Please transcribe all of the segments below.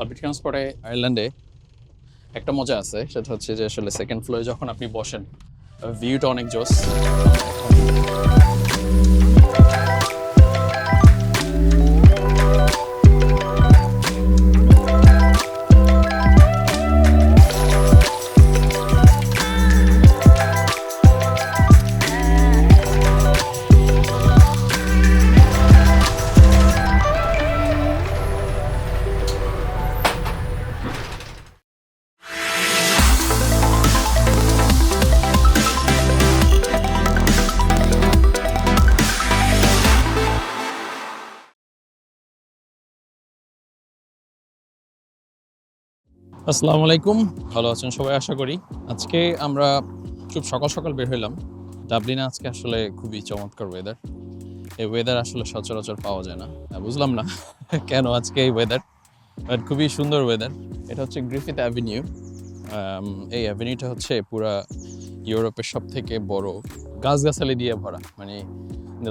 Public ট্রান্সপোর্টে আয়ারল্যান্ডে একটা মজা আছে, সেটা হচ্ছে যে আসলে সেকেন্ড ফ্লোরে যখন আপনি বসেন ভিউটা অনেক জোস। আসসালামু আলাইকুম। ভালো আছেন সবাই? আশা করি। আজকে আমরা খুব সকাল সকাল বের হইলাম। ডাবলিনে আজকে আসলে খুবই চমৎকার ওয়েদার এই ওয়েদার আসলে সচরাচর পাওয়া যায় না। বুঝলাম না কেন আজকে এই ওয়েদার বাট খুবই সুন্দর ওয়েদার এটা হচ্ছে গ্রিফিথ অ্যাভিনিউ এই অ্যাভিনিউটা হচ্ছে পুরা ইউরোপের সব থেকে বড় গাছগাছালি দিয়ে ভরা। মানে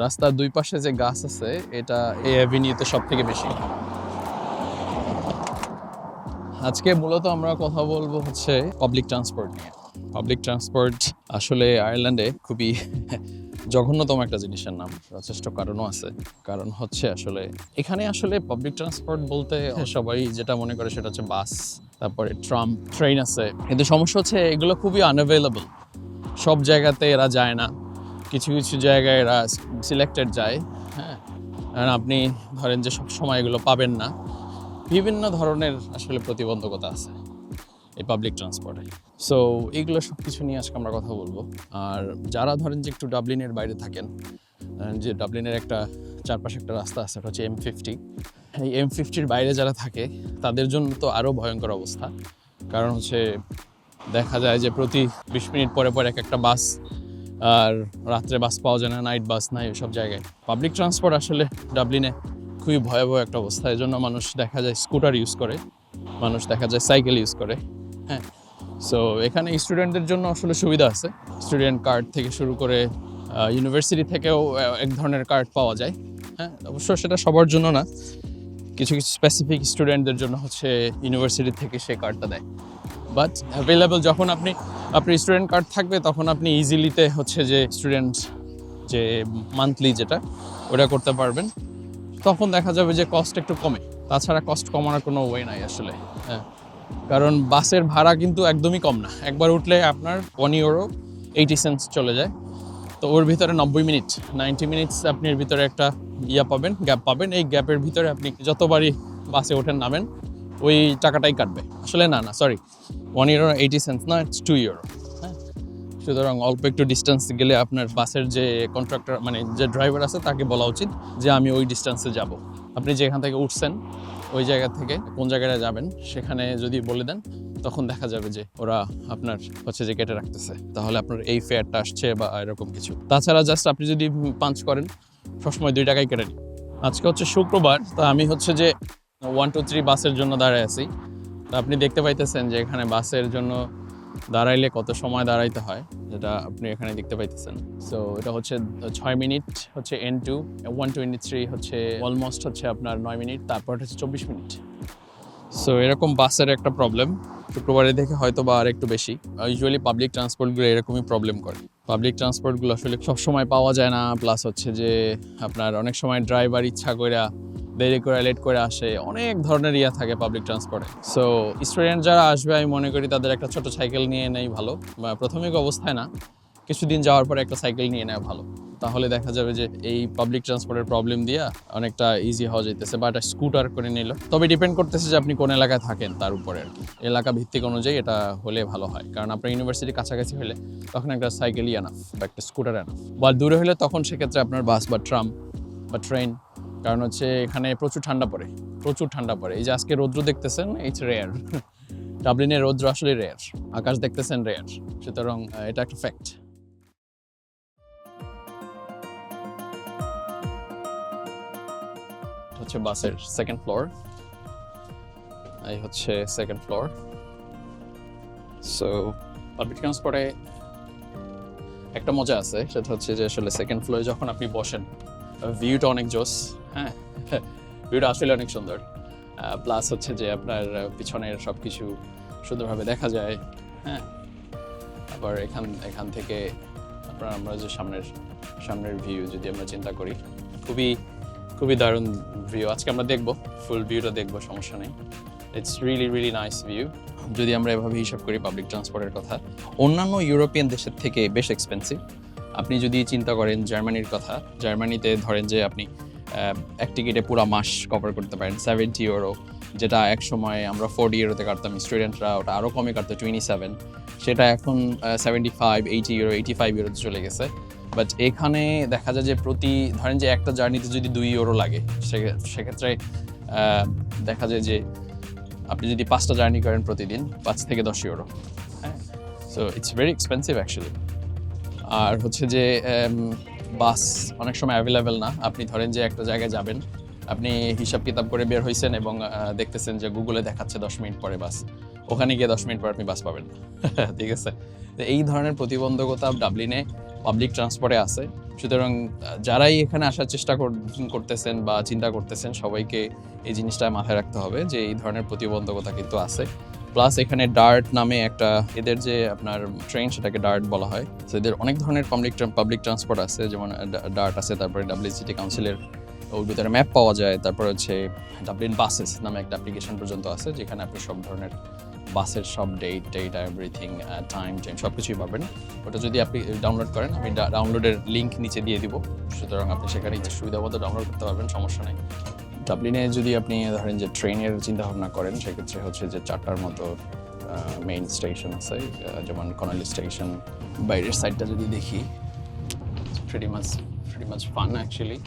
রাস্তার দুই পাশে যে গাছ আছে, এটা এই অ্যাভিনিউতে সব থেকে বেশি। আজকে মূলত আমরা কথা বলব হচ্ছে পাবলিক ট্রান্সপোর্ট নিয়ে। পাবলিক ট্রান্সপোর্ট আসলে আয়ারল্যান্ডে খুবই জঘন্যতম একটা জিনিসের নাম যথেষ্ট কারণও আছে। কারণ হচ্ছে আসলে এখানে আসলে পাবলিক ট্রান্সপোর্ট বলতে সবাই যেটা মনে করে সেটা হচ্ছে বাস তারপরে ট্রাম ট্রেন আছে। কিন্তু সমস্যা হচ্ছে এগুলো খুবই আনঅ্যাভেলেবল সব জায়গাতে এরা যায় না। কিছু কিছু জায়গায় এরা সিলেক্টেড যায়। হ্যাঁ? আপনি ধরেন যে সব সময় এগুলো পাবেন না। বিভিন্ন ধরনের আসলে প্রতিবন্ধকতা আছে এই পাবলিক ট্রান্সপোর্টে সো এইগুলো সব কিছু নিয়ে আজকে আমরা কথা বলব। আর যারা ধরেন যে একটু ডাবলিনের বাইরে থাকেন যে ডাবলিনের একটা চারপাশে একটা রাস্তা আছে এটা হচ্ছে এম ফিফটি এই এম ফিফটির বাইরে যারা থাকে, তাদের জন্য তো আরও ভয়ঙ্কর অবস্থা। কারণ হচ্ছে দেখা যায় যে প্রতি বিশ মিনিট পরে পরে এক একটা বাস, আর রাত্রে বাস পাওয়া যায় না নাইট বাস নাই সব জায়গায়। পাবলিক ট্রান্সপোর্ট আসলে ডাবলিনে খুবই ভয়াবহ একটা অবস্থা। এই জন্য মানুষ দেখা যায় স্কুটার ইউজ করে, মানুষ দেখা যায় সাইকেল ইউজ করে হ্যাঁ। সো এখানে স্টুডেন্টদের জন্য আসলে সুবিধা আছে। স্টুডেন্ট কার্ড থেকে শুরু করে ইউনিভার্সিটি থেকেও এক ধরনের কার্ড পাওয়া যায় হ্যাঁ। অবশ্য সেটা সবার জন্য না। কিছু কিছু স্পেসিফিক স্টুডেন্টদের জন্য হচ্ছে ইউনিভার্সিটি থেকে সেই কার্ডটা দেয়। বাট অ্যাভেলেবল যখন আপনি আপনার স্টুডেন্ট কার্ড থাকবে তখন আপনি ইজিলিতে হচ্ছে যে স্টুডেন্ট যে মান্থলি যেটা, ওটা করতে পারবেন। তখন দেখা যাবে যে কস্ট একটু কমে। তাছাড়া কস্ট কমানোর কোনো ওয়ে নাই আসলে। হ্যাঁ। কারণ বাসের ভাড়া কিন্তু একদমই কম না। একবার উঠলে আপনার ওয়ান ইউরো এইটি সেন্টস চলে যায়। তো ওর ভিতরে নব্বই মিনিট নাইনটি মিনিটস আপনি এর ভিতরে একটা ইয়া পাবেন গ্যাপ পাবেন। এই গ্যাপের ভিতরে আপনি যতবারই বাসে ওঠেন নামেন, ওই টাকাটাই কাটবে। আসলে না না sorry one euro eighty cents না ইটস টু ইউরো সুতরাং অল্প একটু ডিস্টেন্স গেলে আপনার বাসের যে কন্ট্রাক্টর মানে যে ড্রাইভার আছে, তাকে বলা উচিত যে আমি ওই ডিস্টেন্সে যাব। আপনি যেখান থেকে উঠছেন, ওই জায়গা থেকে কোন জায়গায় যাবেন, সেখানে যদি বলে দেন, তখন দেখা যাবে যে ওরা আপনার হচ্ছে যে কেটে রাখতেছে। তাহলে আপনার এই ফেয়ারটা আসছে বা এরকম কিছু। তাছাড়া জাস্ট আপনি যদি পাঞ্চ করেন, সবসময় দুই টাকাই কেটে নিন। আজকে হচ্ছে শুক্রবার, তা আমি হচ্ছে যে ওয়ান টু থ্রি বাসের জন্য দাঁড়ায় আছি। তা আপনি দেখতে পাইতেছেন যে এখানে বাসের জন্য দাঁড়াইলে কত সময় দাঁড়াইতে হয়, যেটা আপনি এখানে দেখতে পাইতেছেন। সো এটা হচ্ছে ছয় মিনিট হচ্ছে N two one twenty three হচ্ছে অলমোস্ট হচ্ছে আপনার নয় মিনিট, তারপর হচ্ছে চব্বিশ মিনিট। সো এরকম বাসের একটা প্রবলেম শুক্রবারে দেখে হয়তো বা আর একটু বেশি। ইউজুয়ালি পাবলিক ট্রান্সপোর্টগুলো এরকমই প্রবলেম করে। পাবলিক ট্রান্সপোর্টগুলো আসলে সব সময় পাওয়া যায় না প্লাস হচ্ছে যে আপনার অনেক সময় ড্রাইভার ইচ্ছা করে দেরি করে লেট করে আসে, অনেক ধরনের ইয়া থাকে পাবলিক ট্রান্সপোর্টে সো স্টুডেন্ট যারা আসবে, আমি মনে করি তাদের একটা ছোট সাইকেল নিয়ে নেই ভালো। বা প্রাথমিক অবস্থায় না, কিছুদিন যাওয়ার পরে একটা সাইকেল নিয়ে নেওয়া ভালো। তাহলে দেখা যাবে যে এই পাবলিক ট্রান্সপোর্টের প্রবলেম দিয়া অনেকটা ইজি হওয়া যাইতেছে বা একটা স্কুটার করে নিল। তবে ডিপেন্ড করতেছে যে আপনি কোন এলাকায় থাকেন তার উপরে আর কি। এলাকা ভিত্তিক অনুযায়ী এটা হলে ভালো হয়। কারণ আপনার ইউনিভার্সিটি কাছাকাছি হলে তখন একটা সাইকেলই আনা বা একটা স্কুটার আনা বা দূরে হলে তখন সেক্ষেত্রে আপনার বাস বা ট্রাম বা ট্রেন কারণ হচ্ছে এখানে প্রচুর ঠান্ডা পড়ে, প্রচুর ঠান্ডা পড়ে। এই যে আজকে রৌদ্র দেখতেছেন ইটস রেয়ার ডাবলিনের রৌদ্র আসলে রেয়ার আকাশ দেখতেছেন রেয়ার সুতরাং এটা একটা ফ্যাক্ট হচ্ছে বাসের সেকেন্ড ফ্লোর এই হচ্ছে সেকেন্ড ফ্লোর সো পাবলিক ট্রান্সপোর্টে একটা মজা আছে, সেটা হচ্ছে যে আসলে সেকেন্ড ফ্লোরে যখন আপনি বসেন ভিউটা অনেক জোস। হ্যাঁ ভিউটা আসলে অনেক সুন্দর। প্লাস হচ্ছে যে আপনার পিছনের সব কিছু সুন্দরভাবে দেখা যায় হ্যাঁ। আবার এখান এখান থেকে আপনার, আমরা যে সামনের সামনের ভিউ যদি আমরা চিন্তা করি, খুবই খুবই দারুণ ভিউ আজকে আমরা দেখব ফুল ভিউটা দেখব, সমস্যা নেই। It's really really nice view যদি আমরা এভাবে হিসাব করি পাবলিক ট্রান্সপোর্টের কথা, অন্যান্য ইউরোপিয়ান দেশের থেকে বেশ এক্সপেন্সিভ আপনি যদি চিন্তা করেন জার্মানির কথা, জার্মানিতে ধরেন যে আপনি এক টিকিটে পুরো মাস কভার করতে পারেন সেভেন্টি ইউরো যেটা এক সময় আমরা ফোর্টি ইউরোতে কাটতাম। স্টুডেন্টরা ওটা আরও কমে কাটতো টোয়েন্টি সেভেন সেটা এখন seventy five eighty euro eighty five ইউরোতে চলে গেছে। বাট এখানে দেখা যায় যে প্রতি ধরেন যে একটা জার্নিতে যদি দুই ইউরো লাগে সে- সেক্ষেত্রে দেখা যায় যে আপনি যদি পাঁচটা জার্নি করেন প্রতিদিন পাঁচ থেকে দশ ইউরো হ্যাঁ। So it's very expensive actually আর হচ্ছে যে বাস অনেক সময় অ্যাভেলেবেল না। আপনি ধরেন যে একটা জায়গায় যাবেন, আপনি হিসাব কিতাব করে বের হয়েছেন এবং দেখতেছেন যে গুগলে দেখাচ্ছে দশ মিনিট পরে বাস। ওখানে গিয়ে দশ মিনিট পর আপনি বাস পাবেন ঠিক আছে? তো এই ধরনের প্রতিবন্ধকতা ডাবলিনে পাবলিক ট্রান্সপোর্টে আছে। সুতরাং যারাই এখানে আসার চেষ্টা কর- করতেছেন বা চিন্তা করতেছেন, সবাইকে এই জিনিসটা মাথায় রাখতে হবে যে এই ধরনের প্রতিবন্ধকতা কিন্তু আছে। প্লাস এখানে ডার্ট নামে একটা এদের যে আপনার ট্রেন সেটাকে ডার্ট বলা হয়। তো এদের অনেক ধরনের পাবলিক পাবলিক ট্রান্সপোর্ট আছে, যেমন ডার্ট আছে, তারপরে ডাব্লিউসিটি কাউন্সিলের ওর ভিতরে ম্যাপ পাওয়া যায়, তারপর হচ্ছে ডাবলিন বাসেস নামে একটা অ্যাপ্লিকেশন পর্যন্ত আছে, যেখানে আপনি সব ধরনের বাসের সব date date everything time time সব কিছুই পাবেন। ওটা যদি আপনি ডাউনলোড করেন, আমি ডাউনলোডের লিঙ্ক নিচে দিয়ে দিব। সুতরাং আপনি সেখানে সুবিধা মতো ডাউনলোড করতে পারবেন, সমস্যা নেই। ডাবলিনে যদি আপনি ধরেন যে ট্রেনের চিন্তা ভাবনা করেন, সেক্ষেত্রে হচ্ছে যে চারটার মতো মেইন স্টেশন আছে যেমন কনালি স্টেশন, বাইরের সাইডটা যদি দেখি, pretty much pretty much fun actually.